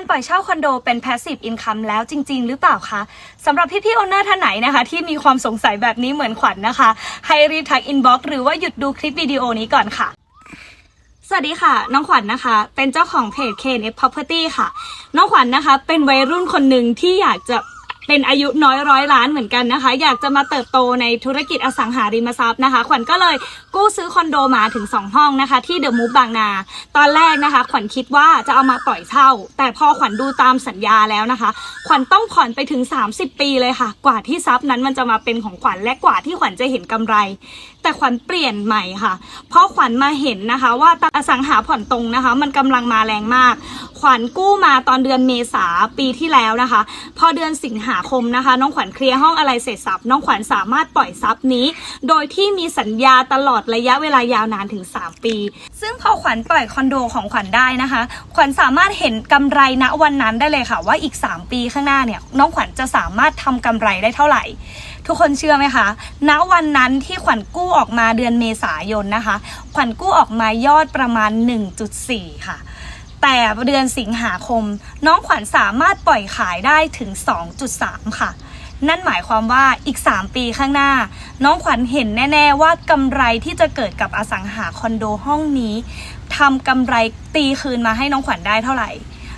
การปล่อยเช่าคอนโดเป็น passive income แล้วจริง ๆ หรือเปล่าคะสำหรับพี่ๆโอเนอร์ท่านไหนนะคะ ที่มีความสงสัยแบบนี้เหมือนขวัญนะคะ ให้รีบทัก inbox หรือว่าหยุดดูคลิปวิดีโอนี้ก่อนค่ะ สวัสดีค่ะ น้องขวัญนะคะ เป็นเจ้าของเพจ KNF Property ค่ะ น้องขวัญนะคะ เป็นวัยรุ่นคนหนึ่งที่อยากจะ เป็นอายุน้อยร้อยล้านเหมือนกันนะคะ อยากจะมาเติบโตในธุรกิจอสังหาริมทรัพย์นะคะขวัญก็เลยกู้ซื้อคอนโดมาถึง 2 ห้องนะคะ ที่เดอะมูฟบางนา ตอนแรกนะคะขวัญคิดว่าจะเอามาปล่อยเช่า แต่พอขวัญดูตามสัญญาแล้วนะคะ ขวัญต้องผ่อนไปถึง 30 ปีเลยค่ะ กว่าที่ทรัพย์นั้นมันจะมาเป็นของขวัญและกว่าที่ขวัญจะเห็นกำไร แต่ขวัญเปลี่ยนใหม่ค่ะ เพราะขวัญมาเห็นนะคะ ว่าอสังหาผ่อนตรงนะคะ มันกำลังมาแรงมาก ขวัญกู้มาตอนเดือนเมษาปีที่แล้วนะคะ พอเดือนสิงหาคมนะคะ น้องขวัญเคลียร์ห้องอะไรเสร็จสับน้องขวัญสามารถปล่อยทรัพย์นี้ โดยที่มีสัญญาตลอดระยะเวลายาวนานถึง 3 ปี ซึ่งพอขวัญปล่อยคอนโดของขวัญได้นะคะ ขวัญสามารถเห็นกำไรณวันนั้นได้เลยค่ะ ว่าอีก 3 ปีข้างหน้าเนี่ยน้องขวัญจะสามารถทำกำไรได้เท่าไหร่ ทุกคนเชื่อไหมคะณวันนั้นที่ขวัญกู้ออกมาเดือนเมษายนนะคะ ขวัญกู้ออกมายอดประมาณ 1.4 ค่ะ แต่เดือนสิงหาคม น้องขวัญสามารถปล่อยขายได้ถึง 2.3 ค่ะ นั่นหมายความว่าอีก 3 ปีข้างหน้า น้องขวัญเห็นแน่ ๆ ว่ากำไรที่จะเกิดกับอสังหาคอนโดห้องนี้ทำกำไรตีคืนมาให้น้องขวัญได้เท่าไหร่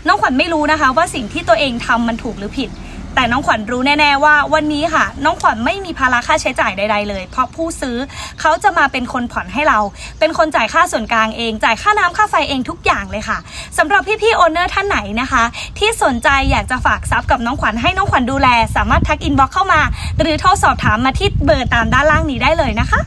น้องขวัญไม่รู้นะคะว่าสิ่งที่ตัวเองทำมันถูกหรือผิด แต่น้องขวัญรู้แน่ ๆ ว่าวันนี้ค่ะ น้องขวัญไม่มีภาระค่าใช้จ่ายใด ๆ เลย เพราะผู้ซื้อเขาจะมาเป็นคนผ่อนให้เรา เป็นคนจ่ายค่าส่วนกลางเอง จ่ายค่าน้ำค่าไฟเองทุกอย่างเลยค่ะสำหรับพี่ๆโอนเนอร์ท่านไหนนะคะ ที่สนใจอยากจะฝากทรัพย์กับน้องขวัญให้น้องขวัญดูแล สามารถทักอินบ็อกเข้ามา หรือโทรสอบถามมาที่เบอร์ตามด้านล่างนี้ได้เลยนะคะ